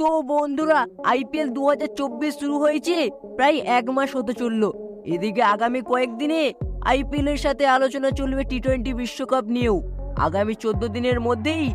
তো বন্ধুরা আইপিএল দু হাজার চব্বিশ শুরু হয়েছে, প্রায় এক মাস হতে চলল। এদিকে আগামী কয়েকদিনে আইপিএল এর সাথে আলোচনা চলবে টি টোয়েন্টি বিশ্বকাপ নিয়েও। আগামী চোদ্দ দিনের মধ্যেই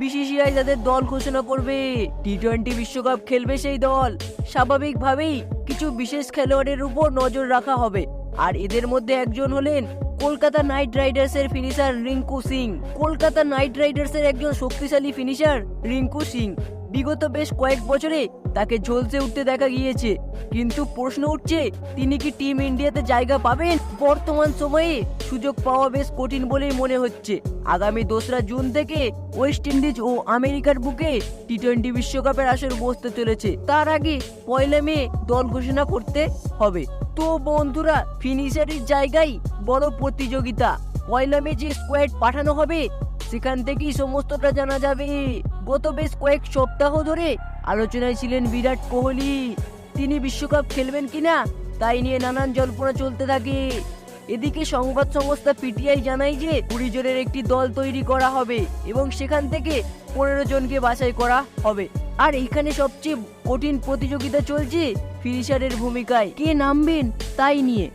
বিসিসিআই তাদের দল ঘোষণা করবে টি টোয়েন্টি বিশ্বকাপ খেলবে সেই দল। স্বাভাবিকভাবেই কিছু বিশেষ খেলোয়াড়ের উপর নজর রাখা হবে। আর এদের মধ্যে একজন হলেন কলকাতা নাইট রাইডার্সের ফিনিশার রিঙ্কু সিং। কলকাতা নাইট রাইডার্সের একজন শক্তিশালী ফিনিশার রিঙ্কু সিং। বিগত বেশ কয়েক বছরে তাকে ঝলসে উঠতে দেখা গিয়েছে। কিন্তু প্রশ্ন উঠছে, তিনি কি টিম ইন্ডিয়াতে জায়গা পাবেন? বর্তমান সময়ে সুযোগ পাওয়া বেশ কঠিন বলেই মনে হচ্ছে। আগামী দোসরা জুন থেকে ওয়েস্ট ইন্ডিজ ও আমেরিকার বুকে টি টোয়েন্টি বিশ্বকাপের আসর বসতে চলেছে। তার আগে পয়লা মে দল ঘোষণা করতে হবে। তো বন্ধুরা, ফিনিশারের জায়গায় বড় প্রতিযোগিতা। পয়লা মে যে স্কোয়াড পাঠানো হবে সেখান থেকেই সমস্তটা জানা যাবে। গত বেশ কয়েক সপ্তাহ ধরে আলোচনায় ছিলেন বিরাট কোহলি। তিনি বিশ্বকাপ খেলবেন কিনা তাই নিয়ে নানান জল্পনা চলতে থাকে। এদিকে সংবাদ সংস্থা পিটিআই জানায় যে কুড়ি জনের একটি দল তৈরি করা হবে এবং সেখান থেকে পনেরো জনকে বাছাই করা হবে। আর এখানে সবচেয়ে কঠিন প্রতিযোগিতা চলছে ফিনিশারের ভূমিকায়। কে নামবেন তাই নিয়ে।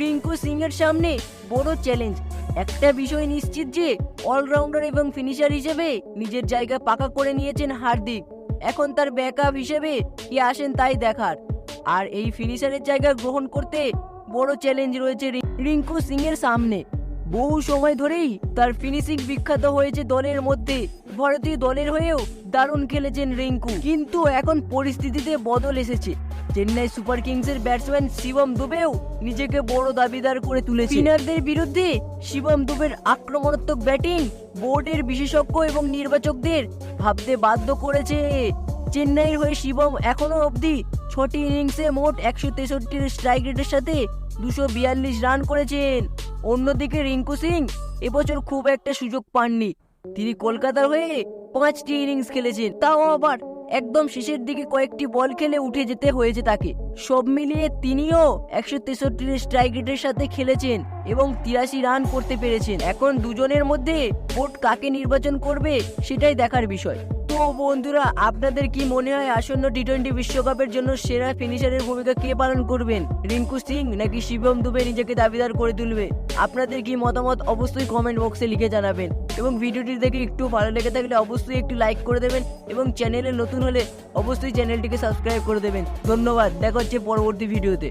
রিঙ্কু সিং এর সামনে বড় চ্যালেঞ্জ। একটা বিষয় নিশ্চিত যে, অলরাউন্ডার এবং ফিনিশার হিসেবে নিজের জায়গা পাকা করে নিয়েছেন হার্দিক। এখন তার ব্যাকআপ হিসেবে কি আসেন তাই দেখার। আর এই ফিনিশারের জায়গা গ্রহণ করতে বড় চ্যালেঞ্জ রয়েছে রিঙ্কু সিং এর সামনে। বহু সময় ধরেই তার ফিনিশিং বিখ্যাত হয়েছে দলের মধ্যে। ভারতীয় দলের হয়েও দারুণ খেলেছেন রিঙ্কু। কিন্তু এখন পরিস্থিতিতে বদল এসেছে। চেন্নাই সুপার কিংসের ব্যাটসম্যান শিবম দুবেও নিজেকে বড় দাবিদার করে তুলেছে। স্পিনারদের বিরুদ্ধে শিবম দুবের আক্রমণাত্মক ব্যাটিং বোর্ডের বিশেষজ্ঞ এবং নির্বাচকদের ভাবতে বাধ্য করেছে। চেন্নাইয়ের হয়ে শিবম এখনও অবধি ছটি ইনিংসে মোট একশো তেষট্টির স্ট্রাইক রেটের সাথে দুশো বিয়াল্লিশ রান করেছেন। অন্যদিকে রিঙ্কু সিং এবছর খুব একটা সুযোগ পাননি। তিনি কলকাতার হয়ে পাঁচটি ইনিংস খেলেছেন। তাও আবার একদম শেষের দিকে কয়েকটি বল খেলে উঠে যেতে হয়েছে তাকে। সব মিলিয়ে তিনিও একশো তেষট্টি স্ট্রাইক রেটের সাথে খেলেছেন এবং তিরাশি রান করতে পেরেছেন। এখন দুজনের মধ্যে ভোট কাকে নির্বাচন করবে সেটাই দেখার বিষয়। তো বন্ধুরা, আপনাদের কি মনে হয় আসন্ন টি টোয়েন্টি বিশ্বকাপের জন্য সেরা ফিনিশারের ভূমিকা কে পালন করবেন? রিঙ্কু সিং নাকি শিবম দুবে নিজেকে দাবিদার করে তুলবে? আপনাদের কি মতামত অবশ্যই কমেন্ট বক্সে লিখে জানাবেন। এবং ভিডিওটি দেখে একটু ভালো লেগে থাকলে অবশ্যই একটু লাইক করে দেবেন এবং চ্যানেলে নতুন হলে অবশ্যই চ্যানেলটিকে সাবস্ক্রাইব করে দেবেন। ধন্যবাদ, দেখা হচ্ছে পরবর্তী ভিডিওতে।